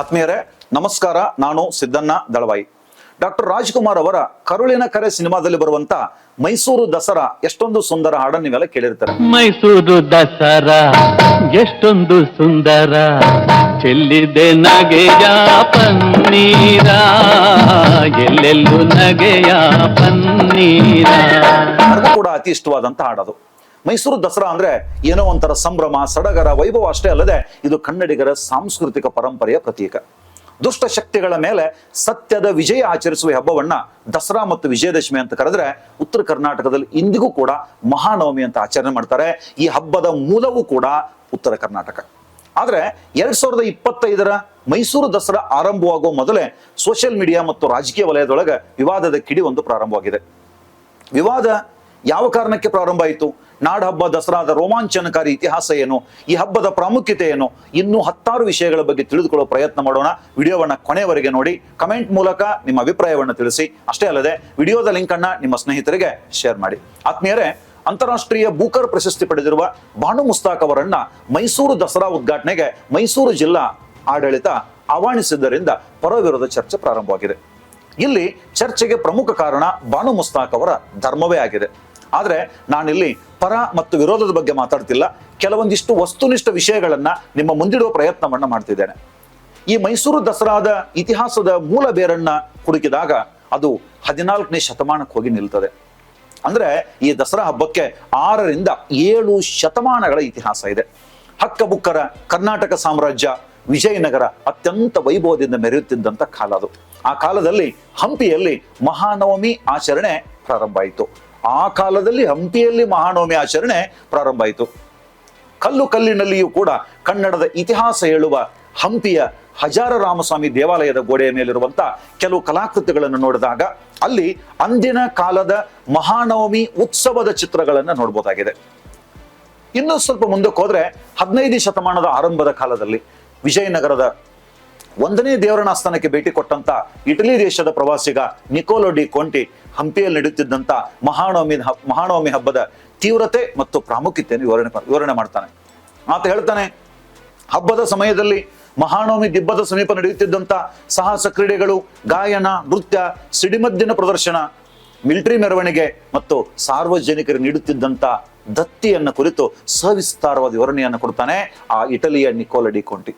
ಆತ್ಮೀಯರೇ ನಮಸ್ಕಾರ. ನಾನು ಸಿದ್ದಣ್ಣ ದಳವಾಯಿ. ಡಾಕ್ಟರ್ ರಾಜ್ಕುಮಾರ್ ಅವರ ಕರುಳಿನ ಕರೆ ಸಿನಿಮಾದಲ್ಲಿ ಬರುವಂತ ಮೈಸೂರು ದಸರಾ ಎಷ್ಟೊಂದು ಸುಂದರ ಹಾಡನ್ನು ನೀವೆಲ್ಲ ಕೇಳಿರ್ತಾರೆ. ಮೈಸೂರು ದಸರಾ ಎಷ್ಟೊಂದು ಸುಂದರ ಚೆಲ್ಲಿದೆ ನಗೆಯ ಪನ್ನೀರ ಎಲ್ಲೆಲ್ಲೂ ನಗೆಯ ಪನ್ನೀರ. ಕೂಡ ಅತಿ ಇಷ್ಟವಾದಂತ ಹಾಡದು. ಮೈಸೂರು ದಸರಾ ಅಂದ್ರೆ ಏನೋ ಒಂಥರ ಸಂಭ್ರಮ, ಸಡಗರ, ವೈಭವ ಅಷ್ಟೇ ಅಲ್ಲದೆ ಇದು ಕನ್ನಡಿಗರ ಸಾಂಸ್ಕೃತಿಕ ಪರಂಪರೆಯ ಪ್ರತೀಕ. ದುಷ್ಟ ಶಕ್ತಿಗಳ ಮೇಲೆ ಸತ್ಯದ ವಿಜಯ ಆಚರಿಸುವ ಹಬ್ಬವನ್ನ ದಸರಾ ಮತ್ತು ವಿಜಯದಶಮಿ ಅಂತ ಕರೆದ್ರೆ ಉತ್ತರ ಕರ್ನಾಟಕದಲ್ಲಿ ಇಂದಿಗೂ ಕೂಡ ಮಹಾನವಮಿ ಅಂತ ಆಚರಣೆ ಮಾಡ್ತಾರೆ. ಈ ಹಬ್ಬದ ಮೂಲವೂ ಕೂಡ ಉತ್ತರ ಕರ್ನಾಟಕ. ಆದ್ರೆ ಎರಡ್ ಸಾವಿರದ ಇಪ್ಪತ್ತೈದರ ಮೈಸೂರು ದಸರಾ ಆರಂಭವಾಗುವ ಮೊದಲೇ ಸೋಷಿಯಲ್ ಮೀಡಿಯಾ ಮತ್ತು ರಾಜಕೀಯ ವಲಯದೊಳಗೆ ವಿವಾದದ ಕಿಡಿ ಒಂದು ಪ್ರಾರಂಭವಾಗಿದೆ. ವಿವಾದ ಯಾವ ಕಾರಣಕ್ಕೆ ಪ್ರಾರಂಭ ಆಯಿತು? ನಾಡಹಬ್ಬ ದಸರಾದ ರೋಮಾಂಚನಕಾರಿ ಇತಿಹಾಸ ಏನು? ಈ ಹಬ್ಬದ ಪ್ರಾಮುಖ್ಯತೆ ಏನು? ಇನ್ನೂ ಹತ್ತಾರು ವಿಷಯಗಳ ಬಗ್ಗೆ ತಿಳಿದುಕೊಳ್ಳೋ ಪ್ರಯತ್ನ ಮಾಡೋಣ. ವಿಡಿಯೋವನ್ನು ಕೊನೆವರೆಗೆ ನೋಡಿ. ಕಮೆಂಟ್ ಮೂಲಕ ನಿಮ್ಮ ಅಭಿಪ್ರಾಯವನ್ನು ತಿಳಿಸಿ. ಅಷ್ಟೇ ಅಲ್ಲದೆ, ವಿಡಿಯೋದ ಲಿಂಕ್ ಅನ್ನ ನಿಮ್ಮ ಸ್ನೇಹಿತರಿಗೆ ಶೇರ್ ಮಾಡಿ. ಆತ್ಮೀಯರೇ, ಅಂತಾರಾಷ್ಟ್ರೀಯ ಬೂಕರ್ ಪ್ರಶಸ್ತಿ ಪಡೆದಿರುವ ಬಾನು ಮುಸ್ತಾಕ್ ಅವರನ್ನ ಮೈಸೂರು ದಸರಾ ಉದ್ಘಾಟನೆಗೆ ಮೈಸೂರು ಜಿಲ್ಲಾ ಆಡಳಿತ ಆಹ್ವಾನಿಸಿದ್ದರಿಂದ ಪರವಿರೋಧ ಚರ್ಚೆ ಪ್ರಾರಂಭವಾಗಿದೆ. ಇಲ್ಲಿ ಚರ್ಚೆಗೆ ಪ್ರಮುಖ ಕಾರಣ ಬಾನು ಮುಸ್ತಾಕ್ ಅವರ ಧರ್ಮವೇ ಆಗಿದೆ. ಆದರೆ ನಾನಿಲ್ಲಿ ಪರ ಮತ್ತು ವಿರೋಧದ ಬಗ್ಗೆ ಮಾತಾಡ್ತಿಲ್ಲ. ಕೆಲವೊಂದಿಷ್ಟು ವಸ್ತುನಿಷ್ಠ ವಿಷಯಗಳನ್ನ ನಿಮ್ಮ ಮುಂದಿಡುವ ಪ್ರಯತ್ನವನ್ನ ಮಾಡ್ತಿದ್ದೇನೆ. ಈ ಮೈಸೂರು ದಸರಾದ ಇತಿಹಾಸದ ಮೂಲ ಬೇರನ್ನ ಹುಡುಕಿದಾಗ ಅದು ಹದಿನಾಲ್ಕನೇ ಶತಮಾನಕ್ಕೆ ಹೋಗಿ ನಿಲ್ತದೆ. ಅಂದ್ರೆ ಈ ದಸರಾ ಹಬ್ಬಕ್ಕೆ ಆರರಿಂದ ಏಳು ಶತಮಾನಗಳ ಇತಿಹಾಸ ಇದೆ. ಹಕ್ಕಬುಕ್ಕರ ಕರ್ನಾಟಕ ಸಾಮ್ರಾಜ್ಯ ವಿಜಯನಗರ ಅತ್ಯಂತ ವೈಭವದಿಂದ ಮೆರೆಯುತ್ತಿದ್ದಂಥ ಕಾಲ ಅದು. ಆ ಕಾಲದಲ್ಲಿ ಹಂಪಿಯಲ್ಲಿ ಮಹಾನವಮಿ ಆಚರಣೆ ಪ್ರಾರಂಭ ಆಯಿತು. ಆ ಕಾಲದಲ್ಲಿ ಹಂಪಿಯಲ್ಲಿ ಮಹಾನವಮಿ ಆಚರಣೆ ಪ್ರಾರಂಭ ಆಯಿತು. ಕಲ್ಲು ಕಲ್ಲಿನಲ್ಲಿಯೂ ಕೂಡ ಕನ್ನಡದ ಇತಿಹಾಸ ಹೇಳುವ ಹಂಪಿಯ ಹಜಾರ ರಾಮಸ್ವಾಮಿ ದೇವಾಲಯದ ಗೋಡೆಯ ಮೇಲಿರುವಂತಹ ಕೆಲವು ಕಲಾಕೃತಿಗಳನ್ನು ನೋಡಿದಾಗ ಅಲ್ಲಿ ಅಂದಿನ ಕಾಲದ ಮಹಾನವಮಿ ಉತ್ಸವದ ಚಿತ್ರಗಳನ್ನು ನೋಡ್ಬೋದಾಗಿದೆ. ಇನ್ನೂ ಸ್ವಲ್ಪ ಮುಂದಕ್ಕೆ ಹೋದ್ರೆ ಹದಿನೈದು ಶತಮಾನದ ಆರಂಭದ ಕಾಲದಲ್ಲಿ ವಿಜಯನಗರದ ಒಂದನೇ ದೇವರನ ಆಸ್ಥಾನಕ್ಕೆ ಭೇಟಿ ಕೊಟ್ಟಂತ ಇಟಲಿ ದೇಶದ ಪ್ರವಾಸಿಗ ನಿಕೋಲೋ ಡಿ ಕೊಂಟಿ ಹಂಪಿಯಲ್ಲಿ ನಡೆಯುತ್ತಿದ್ದಂತ ಮಹಾನವಮಿ ಮಹಾನವಮಿ ಹಬ್ಬದ ತೀವ್ರತೆ ಮತ್ತು ಪ್ರಾಮುಖ್ಯತೆಯನ್ನು ವಿವರಣೆ ವಿವರಣೆ ಮಾಡ್ತಾನೆ. ಆತ ಹೇಳ್ತಾನೆ, ಹಬ್ಬದ ಸಮಯದಲ್ಲಿ ಮಹಾನವಮಿ ದಿಬ್ಬದ ಸಮೀಪ ನಡೆಯುತ್ತಿದ್ದಂತ ಸಾಹಸ ಕ್ರೀಡೆಗಳು ಗಾಯನ, ನೃತ್ಯ, ಸಿಡಿಮದ್ದಿನ ಪ್ರದರ್ಶನ, ಮಿಲಿಟರಿ ಮೆರವಣಿಗೆ ಮತ್ತು ಸಾರ್ವಜನಿಕರು ನೀಡುತ್ತಿದ್ದಂತ ದತ್ತಿಯನ್ನ ಕುರಿತು ಸವಿಸ್ತಾರವಾದ ವಿವರಣೆಯನ್ನು ಕೊಡ್ತಾನೆ ಆ ಇಟಲಿಯ ನಿಕೋಲಡಿ ಕೊಂಟಿ.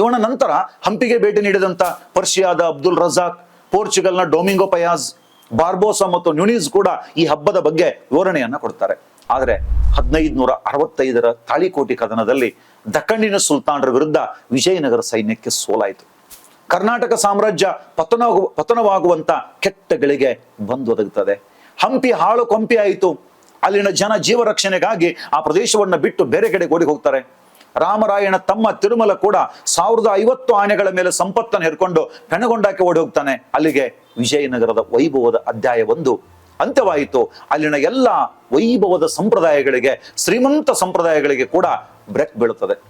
ಇವನ ನಂತರ ಹಂಪಿಗೆ ಭೇಟಿ ನೀಡಿದಂತ ಪರ್ಷಿಯಾದ ಅಬ್ದುಲ್ ರಜಾಕ್, ಪೋರ್ಚುಗಲ್ನ ಡೊಮಿಂಗೋ ಪಯಾಜ್, ಬಾರ್ಬೋಸಾ ಮತ್ತು ನ್ಯೂನೀಸ್ ಕೂಡ ಈ ಹಬ್ಬದ ಬಗ್ಗೆ ವಿವರಣೆಯನ್ನ ಕೊಡ್ತಾರೆ. ಆದರೆ ಹದಿನೈದು ನೂರ ಅರವತ್ತೈದರ ತಾಳಿಕೋಟಿ ಕದನದಲ್ಲಿ ದಕ್ಕಣ್ಣಿನ ಸುಲ್ತಾನರ ವಿರುದ್ಧ ವಿಜಯನಗರ ಸೈನ್ಯಕ್ಕೆ ಸೋಲಾಯಿತು. ಕರ್ನಾಟಕ ಸಾಮ್ರಾಜ್ಯ ಪತನ ಪತನವಾಗುವಂತ ಕೆಟ್ಟಗಳಿಗೆ ಬಂದು ಒದಗುತ್ತದೆ ಹಂಪಿ ಹಾಳು ಕೊಂಪಿ ಆಯಿತು. ಅಲ್ಲಿನ ಜನ ಜೀವ ರಕ್ಷಣೆಗಾಗಿ ಆ ಪ್ರದೇಶವನ್ನ ಬಿಟ್ಟು ಬೇರೆ ಕಡೆ ಓಡಿ ಹೋಗ್ತಾರೆ. ರಾಮರಾಯಣ ತಮ್ಮ ತಿರುಮಲ ಕೂಡ ಸಾವಿರದ ಐವತ್ತು ಆನೆಗಳ ಮೇಲೆ ಸಂಪತ್ತನ್ನು ಹೇರ್ಕೊಂಡು ಕಣಗೊಂಡಕ್ಕೆ ಓಡಿ ಹೋಗ್ತಾನೆ ಅಲ್ಲಿಗೆ ವಿಜಯನಗರದ ವೈಭವದ ಅಧ್ಯಾಯ ಒಂದು ಅಂತ್ಯವಾಯಿತು. ಅಲ್ಲಿನ ಎಲ್ಲ ವೈಭವದ ಸಂಪ್ರದಾಯಗಳಿಗೆ, ಶ್ರೀಮಂತ ಸಂಪ್ರದಾಯಗಳಿಗೆ ಕೂಡ ಬ್ರೆಕ್ ಬೀಳುತ್ತದೆ.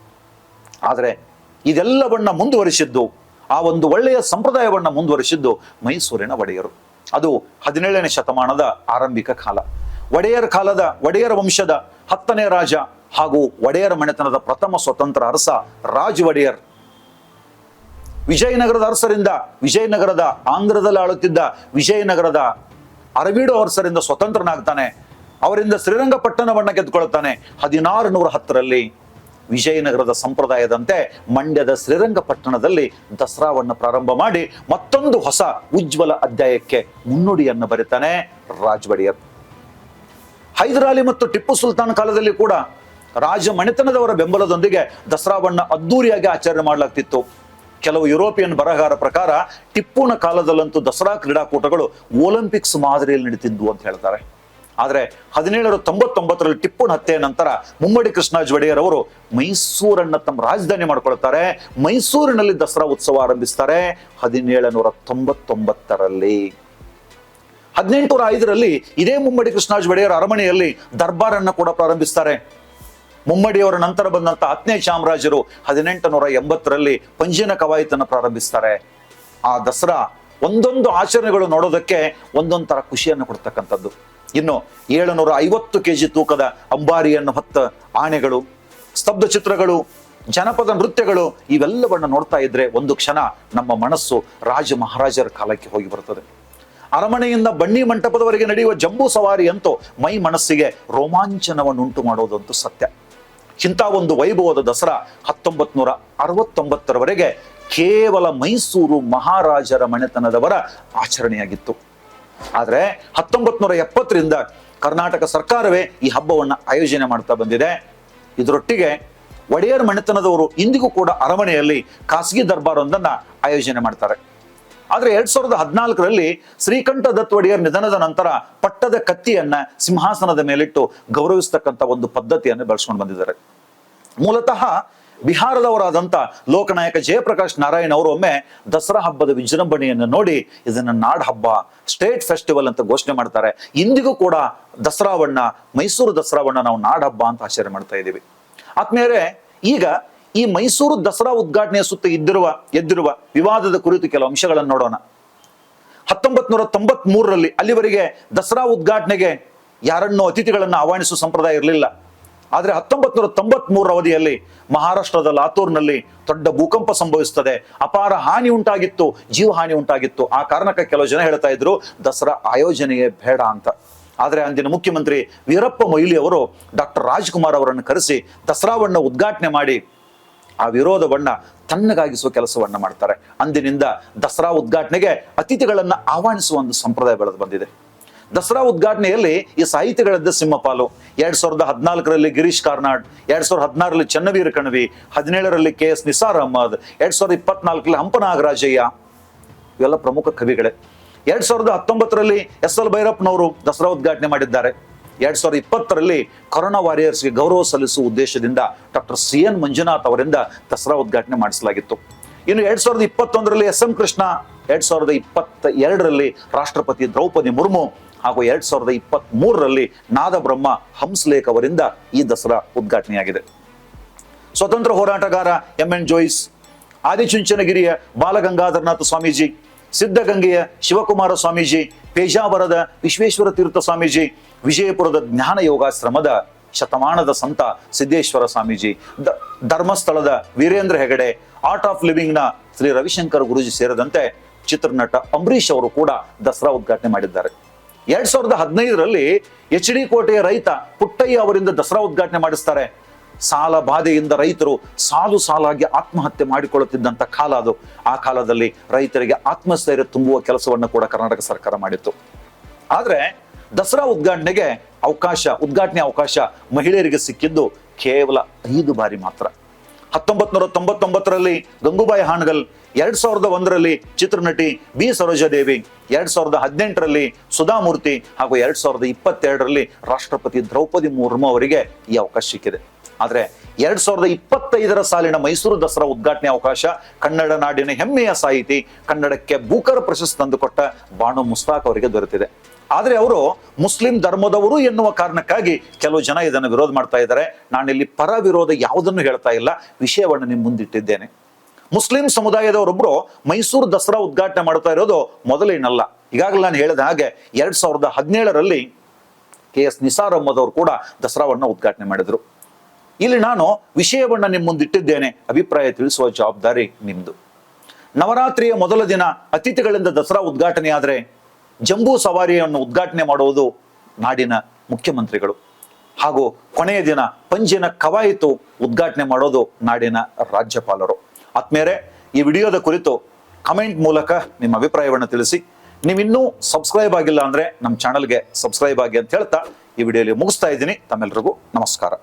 ಆದರೆ ಇದೆಲ್ಲವನ್ನ ಮುಂದುವರಿಸಿದ್ದು, ಆ ಒಂದು ಒಳ್ಳೆಯ ಸಂಪ್ರದಾಯವನ್ನ ಮುಂದುವರಿಸಿದ್ದು ಮೈಸೂರಿನ ಒಡೆಯರು. ಅದು ಹದಿನೇಳನೇ ಶತಮಾನದ ಆರಂಭಿಕ ಕಾಲ. ಒಡೆಯರ ಕಾಲದ, ಒಡೆಯರ ವಂಶದ ಹತ್ತನೇ ರಾಜ ಹಾಗೂ ಒಡೆಯರ ಮನೆತನದ ಪ್ರಥಮ ಸ್ವತಂತ್ರ ಅರಸ ರಾಜ್ ಒಡೆಯರ್. ವಿಜಯನಗರದ ಅರಸರಿಂದ ವಿಜಯನಗರದ ಆಂಧ್ರದಲ್ಲಿ ಆಳುತ್ತಿದ್ದ ವಿಜಯನಗರದ ಅರವೀಡು ಅರಸರಿಂದ ಸ್ವತಂತ್ರನಾಗ್ತಾನೆ. ಅವರಿಂದ ಶ್ರೀರಂಗಪಟ್ಟಣವನ್ನು ಗೆದ್ದುಕೊಳ್ಳುತ್ತಾನೆ. ಹದಿನಾರು ನೂರ ಹತ್ತರಲ್ಲಿ ವಿಜಯನಗರದ ಸಂಪ್ರದಾಯದಂತೆ ಮಂಡ್ಯದ ಶ್ರೀರಂಗಪಟ್ಟಣದಲ್ಲಿ ದಸರಾವನ್ನು ಪ್ರಾರಂಭ ಮಾಡಿ ಮತ್ತೊಂದು ಹೊಸ ಉಜ್ವಲ ಅಧ್ಯಾಯಕ್ಕೆ ಮುನ್ನುಡಿಯನ್ನು ಬರೀತಾನೆ ರಾಜ್ ಒಡೆಯರ್. ಹೈದರಾಲಿ ಮತ್ತು ಟಿಪ್ಪು ಸುಲ್ತಾನ್ ಕಾಲದಲ್ಲಿ ಕೂಡ ರಾಜ ಮನೆತನದವರ ಬೆಂಬಲದೊಂದಿಗೆ ದಸರಾವನ್ನ ಅದ್ದೂರಿಯಾಗಿ ಆಚರಣೆ ಮಾಡಲಾಗ್ತಿತ್ತು. ಕೆಲವು ಯುರೋಪಿಯನ್ ಬರಹಗಾರ ಪ್ರಕಾರ ಟಿಪ್ಪುನ ಕಾಲದಲ್ಲಂತೂ ದಸರಾ ಕ್ರೀಡಾಕೂಟಗಳು ಒಲಿಂಪಿಕ್ಸ್ ಮಾದರಿಯಲ್ಲಿ ನಡೀತಿದ್ವು ಅಂತ ಹೇಳ್ತಾರೆ. ಆದರೆ ಹದಿನೇಳರ ತೊಂಬತ್ತೊಂಬತ್ತರಲ್ಲಿ ಟಿಪ್ಪುನ ಹತ್ಯೆಯ ನಂತರ ಮುಮ್ಮಡಿ ಕೃಷ್ಣ ಒಡೆಯರ್ ಅವರು ಮೈಸೂರನ್ನ ತಮ್ಮ ರಾಜಧಾನಿ ಮಾಡ್ಕೊಳ್ತಾರೆ. ಮೈಸೂರಿನಲ್ಲಿ ದಸರಾ ಉತ್ಸವ ಆರಂಭಿಸ್ತಾರೆ ಹದಿನೇಳು ನೂರ ತೊಂಬತ್ತೊಂಬತ್ತರಲ್ಲಿ. ಹದಿನೆಂಟುನೂರ ಐದರಲ್ಲಿ ಇದೇ ಮುಮ್ಮಡಿ ಕೃಷ್ಣರಾಜ ಒಡೆಯರ್ ಅರಮನೆಯಲ್ಲಿ ದರ್ಬಾರನ್ನು ಕೂಡ ಪ್ರಾರಂಭಿಸ್ತಾರೆ. ಮುಮ್ಮಡಿಯವರ ನಂತರ ಬಂದಂತ ಹತ್ತನೇ ಚಾಮರಾಜರು ಹದಿನೆಂಟು ನೂರ ಎಂಬತ್ತರಲ್ಲಿ ಪಂಜಿನ ಕವಾಯತನ್ನು ಪ್ರಾರಂಭಿಸ್ತಾರೆ. ಆ ದಸರಾ ಒಂದೊಂದು ಆಚರಣೆಗಳು ನೋಡೋದಕ್ಕೆ ಒಂದೊಂದರ ಖುಷಿಯನ್ನು ಕೊಡ್ತಕ್ಕಂಥದ್ದು. ಇನ್ನು ಏಳುನೂರ ಐವತ್ತು ಕೆಜಿ ತೂಕದ ಅಂಬಾರಿಯನ್ನು ಹೊತ್ತ ಆನೆಗಳು, ಸ್ತಬ್ಧ ಚಿತ್ರಗಳು, ಜನಪದ ನೃತ್ಯಗಳು ಇವೆಲ್ಲವನ್ನು ನೋಡ್ತಾ ಇದ್ರೆ ಒಂದು ಕ್ಷಣ ನಮ್ಮ ಮನಸ್ಸು ರಾಜ ಮಹಾರಾಜರ ಕಾಲಕ್ಕೆ ಹೋಗಿ ಬರುತ್ತದೆ ಅರಮನೆಯಿಂದ ಬನ್ನಿ ಮಂಟಪದವರೆಗೆ ನಡೆಯುವ ಜಂಬೂ ಸವಾರಿ ಅಂತೂ ಮೈ ಮನಸ್ಸಿಗೆ ರೋಮಾಂಚನವನ್ನುಂಟು ಮಾಡೋದಂತೂ ಸತ್ಯ. ಇಂಥ ಒಂದು ವೈಭವದ ದಸರಾ ಹತ್ತೊಂಬತ್ ನೂರ ಅರವತ್ತೊಂಬತ್ತರವರೆಗೆ ಕೇವಲ ಮೈಸೂರು ಮಹಾರಾಜರ ಮನೆತನದವರ ಆಚರಣೆಯಾಗಿತ್ತು. ಆದರೆ ಹತ್ತೊಂಬತ್ ನೂರ ಎಪ್ಪತ್ತರಿಂದ ಕರ್ನಾಟಕ ಸರ್ಕಾರವೇ ಈ ಹಬ್ಬವನ್ನ ಆಯೋಜನೆ ಮಾಡ್ತಾ ಬಂದಿದೆ. ಇದರೊಟ್ಟಿಗೆ ಒಡೆಯರ್ ಮನೆತನದವರು ಇಂದಿಗೂ ಕೂಡ ಅರಮನೆಯಲ್ಲಿ ಖಾಸಗಿ ದರ್ಬಾರೊಂದನ್ನು ಆಯೋಜನೆ ಮಾಡ್ತಾರೆ. ಆದ್ರೆ ಎರಡ್ ಸಾವಿರದ ಹದಿನಾಲ್ಕರಲ್ಲಿ ಶ್ರೀಕಂಠ ದತ್ ಒಡೆಯರ್ ನಿಧನದ ನಂತರ ಪಟ್ಟದ ಕತ್ತಿಯನ್ನ ಸಿಂಹಾಸನದ ಮೇಲಿಟ್ಟು ಗೌರವಿಸ್ತಕ್ಕಂಥ ಒಂದು ಪದ್ಧತಿಯನ್ನು ಬೆಳೆಸ್ಕೊಂಡು ಬಂದಿದ್ದಾರೆ. ಮೂಲತಃ ಬಿಹಾರದವರಾದಂಥ ಲೋಕನಾಯಕ ಜಯಪ್ರಕಾಶ್ ನಾರಾಯಣ್ ಅವರು ಒಮ್ಮೆ ದಸರಾ ಹಬ್ಬದ ವಿಜೃಂಭಣೆಯನ್ನು ನೋಡಿ ಇದನ್ನ ನಾಡ್ ಹಬ್ಬ, ಸ್ಟೇಟ್ ಫೆಸ್ಟಿವಲ್ ಅಂತ ಘೋಷಣೆ ಮಾಡ್ತಾರೆ. ಇಂದಿಗೂ ಕೂಡ ದಸರಾವಣ್ಣ ಮೈಸೂರು ದಸರಾವಣ್ಣ ನಾವು ನಾಡ್ ಹಬ್ಬ ಅಂತ ಆಚರಣೆ ಮಾಡ್ತಾ ಇದ್ದೀವಿ ಆದ್ಮೇಲೆ ಈಗ ಈ ಮೈಸೂರು ದಸರಾ ಉದ್ಘಾಟನೆಯ ಸುತ್ತ ಇದ್ದಿರುವ, ಎದ್ದಿರುವ ವಿವಾದದ ಕುರಿತು ಕೆಲವು ಅಂಶಗಳನ್ನು ನೋಡೋಣ. ಹತ್ತೊಂಬತ್ ನೂರ ತೊಂಬತ್ ಮೂರರಲ್ಲಿ ಅಲ್ಲಿವರೆಗೆ ದಸರಾ ಉದ್ಘಾಟನೆಗೆ ಯಾರನ್ನೂ ಅತಿಥಿಗಳನ್ನು ಆಹ್ವಾನಿಸುವ ಸಂಪ್ರದಾಯ ಇರಲಿಲ್ಲ. ಆದರೆ ಹತ್ತೊಂಬತ್ ನೂರ ತೊಂಬತ್ ಮೂರರ ಅವಧಿಯಲ್ಲಿ ಮಹಾರಾಷ್ಟ್ರದ ಲಾತೂರ್ನಲ್ಲಿ ದೊಡ್ಡ ಭೂಕಂಪ ಸಂಭವಿಸ್ತದೆ. ಅಪಾರ ಹಾನಿ ಉಂಟಾಗಿತ್ತು ಜೀವ ಹಾನಿ ಉಂಟಾಗಿತ್ತು. ಆ ಕಾರಣಕ್ಕೆ ಕೆಲವು ಜನ ಹೇಳ್ತಾ ಇದ್ರು, ದಸರಾ ಆಯೋಜನೆಯೇ ಬೇಡ ಅಂತ. ಆದರೆ ಅಂದಿನ ಮುಖ್ಯಮಂತ್ರಿ ವೀರಪ್ಪ ಮೊಯ್ಲಿ ಅವರು ಡಾಕ್ಟರ್ ರಾಜ್ಕುಮಾರ್ ಅವರನ್ನು ಕರೆಸಿ ದಸರಾವನ್ನು ಉದ್ಘಾಟನೆ ಮಾಡಿ ಆ ವಿರೋಧವನ್ನ ತಣ್ಣಗಾಗಿಸುವ ಕೆಲಸವನ್ನ ಮಾಡ್ತಾರೆ. ಅಂದಿನಿಂದ ದಸರಾ ಉದ್ಘಾಟನೆಗೆ ಅತಿಥಿಗಳನ್ನ ಆಹ್ವಾನಿಸುವ ಒಂದು ಸಂಪ್ರದಾಯ ಬೆಳೆದು ಬಂದಿದೆ. ದಸರಾ ಉದ್ಘಾಟನೆಯಲ್ಲಿ ಈ ಸಾಹಿತಿಗಳದ್ದ ಸಿಂಹಪಾಲು, ಎರಡ್ ಸಾವಿರದ ಹದಿನಾಲ್ಕರಲ್ಲಿ ಗಿರೀಶ್ ಕಾರ್ನಾಡ್, ಎರಡ್ ಸಾವಿರದ ಹದಿನಾರರಲ್ಲಿ ಚನ್ನವೀರ ಕಣವಿ, ಹದಿನೇಳರಲ್ಲಿ ಕೆ ಎಸ್ ನಿಸಾರ್ ಅಹಮದ್, ಎರಡ್ ಸಾವಿರದ ಇಪ್ಪತ್ನಾಲ್ಕರಲ್ಲಿ ಹಂಪ ನಾಗರಾಜಯ್ಯ, ಇವೆಲ್ಲ ಪ್ರಮುಖ ಕವಿಗಳೇ. ಎರಡ್ ಸಾವಿರದ ಹತ್ತೊಂಬತ್ತರಲ್ಲಿ ಎಸ್ ಎಲ್ ಭೈರಪ್ಪನವರು ದಸರಾ ಉದ್ಘಾಟನೆ ಮಾಡಿದ್ದಾರೆ. ಎರಡ್ ಸಾವಿರದ ಇಪ್ಪತ್ತರಲ್ಲಿ ಕೊರೋನಾ ವಾರಿಯರ್ಸ್ಗೆ ಗೌರವ ಸಲ್ಲಿಸುವ ಉದ್ದೇಶದಿಂದ ಡಾಕ್ಟರ್ ಸಿ ಎನ್ ಮಂಜುನಾಥ್ ಅವರಿಂದ ದಸರಾ ಉದ್ಘಾಟನೆ ಮಾಡಿಸಲಾಗಿತ್ತು. ಇನ್ನು ಎರಡ್ ಸಾವಿರದ ಇಪ್ಪತ್ತೊಂದರಲ್ಲಿ ಎಸ್ ಎಂ ಕೃಷ್ಣ, ಎರಡ್ ಸಾವಿರದ ಇಪ್ಪತ್ತ ಎರಡರಲ್ಲಿ ರಾಷ್ಟ್ರಪತಿ ದ್ರೌಪದಿ ಮುರ್ಮು ಹಾಗೂ ಎರಡ್ ಸಾವಿರದ ಇಪ್ಪತ್ತ್ ಮೂರರಲ್ಲಿ ನಾದಬ್ರಹ್ಮ ಹಂಸ್ಲೇಖ್ ಅವರಿಂದ ಈ ದಸರಾ ಉದ್ಘಾಟನೆಯಾಗಿದೆ. ಸ್ವತಂತ್ರ ಹೋರಾಟಗಾರ ಎಂ ಎನ್ ಜೋಯಿಸ್, ಆದಿಚುಂಚನಗಿರಿಯ ಬಾಲಗಂಗಾಧರನಾಥ ಸ್ವಾಮೀಜಿ, ಸಿದ್ಧಗಂಗೆಯ ಶಿವಕುಮಾರ ಸ್ವಾಮೀಜಿ, ಪೇಜಾವರದ ವಿಶ್ವೇಶ್ವರ ತೀರ್ಥ ಸ್ವಾಮೀಜಿ ವಿಜಯಪುರದ ಜ್ಞಾನ ಯೋಗಾಶ್ರಮದ ಶತಮಾನದ ಸಂತ ಸಿದ್ದೇಶ್ವರ ಸ್ವಾಮೀಜಿ, ದ- ಧರ್ಮಸ್ಥಳದ ವೀರೇಂದ್ರ ಹೆಗಡೆ ಆರ್ಟ್ ಆಫ್ ಲಿವಿಂಗ್ನ ಶ್ರೀ ರವಿಶಂಕರ್ ಗುರುಜಿ ಸೇರಿದಂತೆ ಚಿತ್ರನಟ ಅಂಬರೀಶ್ ಅವರು ಕೂಡ ದಸರಾ ಉದ್ಘಾಟನೆ ಮಾಡಿದ್ದಾರೆ. ಎರಡ್ ಸಾವಿರದ ಹದಿನೈದರಲ್ಲಿ ಎಚ್ ಡಿ ಕೋಟೆಯ ರೈತ ಪುಟ್ಟಯ್ಯ ಅವರಿಂದ ದಸರಾ ಉದ್ಘಾಟನೆ ಮಾಡಿಸ್ತಾರೆ. ಸಾಲ ಬಾಧೆಯಿಂದ ರೈತರು ಸಾಲು ಸಾಲಾಗಿ ಆತ್ಮಹತ್ಯೆ ಮಾಡಿಕೊಳ್ಳುತ್ತಿದ್ದಂತ ಕಾಲ ಅದು. ಆ ಕಾಲದಲ್ಲಿ ರೈತರಿಗೆ ಆತ್ಮಸ್ಥೈರ್ಯ ತುಂಬುವ ಕೆಲಸವನ್ನು ಕೂಡ ಕರ್ನಾಟಕ ಸರ್ಕಾರ ಮಾಡಿತ್ತು. ಆದ್ರೆ ದಸರಾ ಉದ್ಘಾಟನೆಗೆ ಅವಕಾಶ, ಉದ್ಘಾಟನೆ ಅವಕಾಶ ಮಹಿಳೆಯರಿಗೆ ಸಿಕ್ಕಿದ್ದು ಕೇವಲ ಐದು ಬಾರಿ ಮಾತ್ರ. ಹತ್ತೊಂಬತ್ ನೂರ ತೊಂಬತ್ತೊಂಬತ್ತರಲ್ಲಿ ಗಂಗೂಬಾಯಿ ಹಾನಗಲ್, ಎರಡ್ ಸಾವಿರದ ಒಂದರಲ್ಲಿ ಚಿತ್ರನಟಿ ಬಿ ಸರೋಜಾದೇವಿ, ಎರಡ್ ಸಾವಿರದ ಹದಿನೆಂಟರಲ್ಲಿ ಸುಧಾಮೂರ್ತಿ ಹಾಗೂ ಎರಡ್ ಸಾವಿರದ ಇಪ್ಪತ್ತೆರಡರಲ್ಲಿ ರಾಷ್ಟ್ರಪತಿ ದ್ರೌಪದಿ ಮುರ್ಮು ಅವರಿಗೆ ಈ ಅವಕಾಶ ಸಿಕ್ಕಿದೆ. ಆದ್ರೆ ಎರಡ್ ಸಾವಿರದ ಇಪ್ಪತ್ತೈದರ ಸಾಲಿನ ಮೈಸೂರು ದಸರಾ ಉದ್ಘಾಟನೆ ಅವಕಾಶ, ಕನ್ನಡ ನಾಡಿನ ಹೆಮ್ಮೆಯ ಸಾಹಿತಿ, ಕನ್ನಡಕ್ಕೆ ಬೂಕರ್ ಪ್ರಶಸ್ತಿ ತಂದುಕೊಟ್ಟ ಬಾಣು ಮುಸ್ತಾಕ್ ಅವರಿಗೆ ದೊರೆತಿದೆ. ಆದರೆ ಅವರು ಮುಸ್ಲಿಂ ಧರ್ಮದವರು ಎನ್ನುವ ಕಾರಣಕ್ಕಾಗಿ ಕೆಲವು ಜನ ಇದನ್ನು ವಿರೋಧ ಮಾಡ್ತಾ ಇದ್ದಾರೆ. ನಾನಿಲ್ಲಿ ಪರ ವಿರೋಧ ಯಾವುದನ್ನು ಹೇಳ್ತಾ ಇಲ್ಲ. ವಿಷಯವನ್ನು ನಿಮ್ಮ ಮುಂದಿಟ್ಟಿದ್ದೇನೆ. ಮುಸ್ಲಿಂ ಸಮುದಾಯದವರೊಬ್ಬರು ಮೈಸೂರು ದಸರಾ ಉದ್ಘಾಟನೆ ಮಾಡ್ತಾ ಇರೋದು ಮೊದಲೇನಲ್ಲ. ಈಗಾಗಲೇ ನಾನು ಹೇಳಿದ ಹಾಗೆ ಎರಡ್ ಸಾವಿರದ ಹದಿನೇಳರಲ್ಲಿ ಕೆ ಎಸ್ ನಿಸಾರ್ ಅಮ್ಮದ್ ಅವರು ಕೂಡ ದಸರಾವನ್ನ ಉದ್ಘಾಟನೆ ಮಾಡಿದ್ರು. ಇಲ್ಲಿ ನಾನು ವಿಷಯವನ್ನು ನಿಮ್ಮ ಮುಂದಿಟ್ಟಿದ್ದೇನೆ. ಅಭಿಪ್ರಾಯ ತಿಳಿಸುವ ಜವಾಬ್ದಾರಿ ನಿಮ್ಮದು ನವರಾತ್ರಿಯ ಮೊದಲ ದಿನ ಅತಿಥಿಗಳಿಂದ ದಸರಾ ಉದ್ಘಾಟನೆ ಆದರೆ ಜಂಬೂ ಸವಾರಿಯನ್ನು ಉದ್ಘಾಟನೆ ಮಾಡುವುದು ನಾಡಿನ ಮುಖ್ಯಮಂತ್ರಿಗಳು. ಹಾಗೂ ಕೊನೆಯ ದಿನ ಪಂಜಿನ ಕವಾಯಿತು ಉದ್ಘಾಟನೆ ಮಾಡೋದು ನಾಡಿನ ರಾಜ್ಯಪಾಲರು. ಆತ್ಮೇರೆ ಈ ವಿಡಿಯೋದ ಕುರಿತು ಕಮೆಂಟ್ ಮೂಲಕ ನಿಮ್ಮ ಅಭಿಪ್ರಾಯವನ್ನು ತಿಳಿಸಿ. ನೀವಿನ್ನೂ ಸಬ್ಸ್ಕ್ರೈಬ್ ಆಗಿಲ್ಲ ಅಂದ್ರೆ ನಮ್ಮ ಚಾನಲ್ಗೆ ಸಬ್ಸ್ಕ್ರೈಬ್ ಆಗಿ ಅಂತ ಹೇಳ್ತಾ ಈ ವಿಡಿಯೋಲಿ ಮುಗಿಸ್ತಾ ಇದ್ದೀನಿ. ತಮ್ಮೆಲ್ಲರಿಗೂ ನಮಸ್ಕಾರ.